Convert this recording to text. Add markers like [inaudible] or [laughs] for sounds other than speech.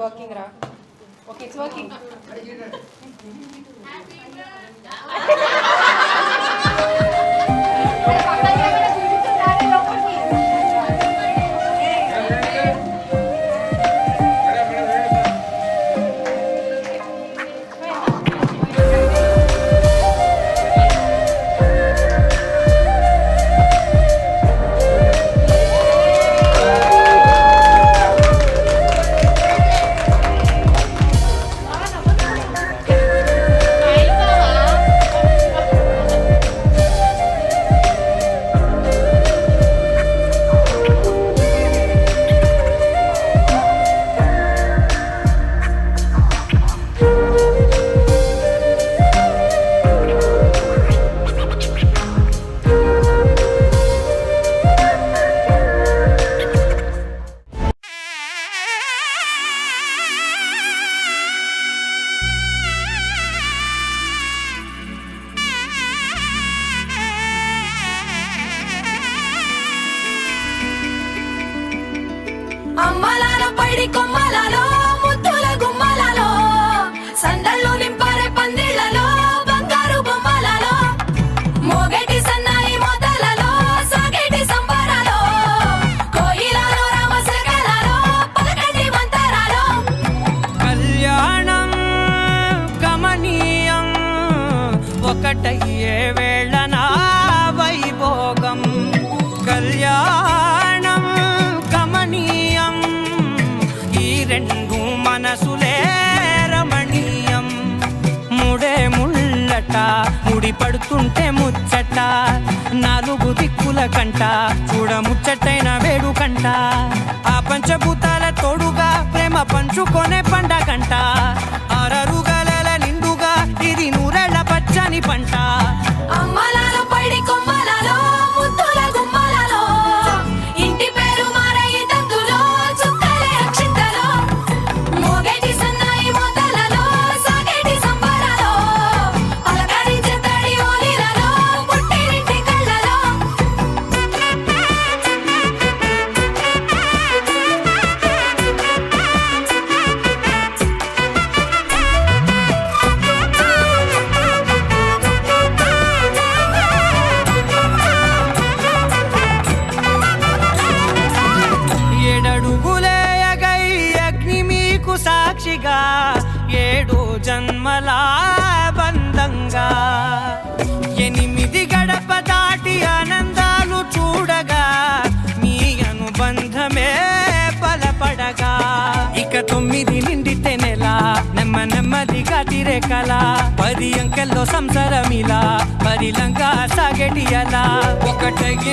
Working, Ra. Okay, it's working. [laughs] అమ్మలాల పైడి కొమ్మలలో ముద్దుల గుమ్మలలో సందళ్ళు నింపారే పందిళ్ళలో బంగారు సన్నాయి సాగేటి సంబరాలో కోయిలలో రామశకలలో మంతరాలో. కళ్యాణం గమనీయం ఒకటయ్యే వేళ ఈ రెండు మనసులే రమణీయం. ముడే ముళ్ళట ముడి పడుతుంటే ముచ్చట. నాలుగు దిక్కుల కంట చూడ ముచ్చటైన వేడుకంట ఆ పంచభూతాల తోడుగా ప్రేమ పంచుకొనే పండగంట. ఆరరుగల నిండుగా ఇది నూరెళ్ళ పచ్చని పంట. సాక్షిగా ఏడు జన్మల బంధంగా. ఎనిమిది గడప దాటి ఆనందాలు చూడగా మీ అనుబంధమే బలపడగా ఇక తొమ్మిది నిండితే నెల నెమ్మ నెమ్మదిగా తిరేకల. పది అంకెల్లో సంసారమిలా పరిలంగా సాగేటి అలా ఒకటేనంట ప్రాణం ఒకరంటే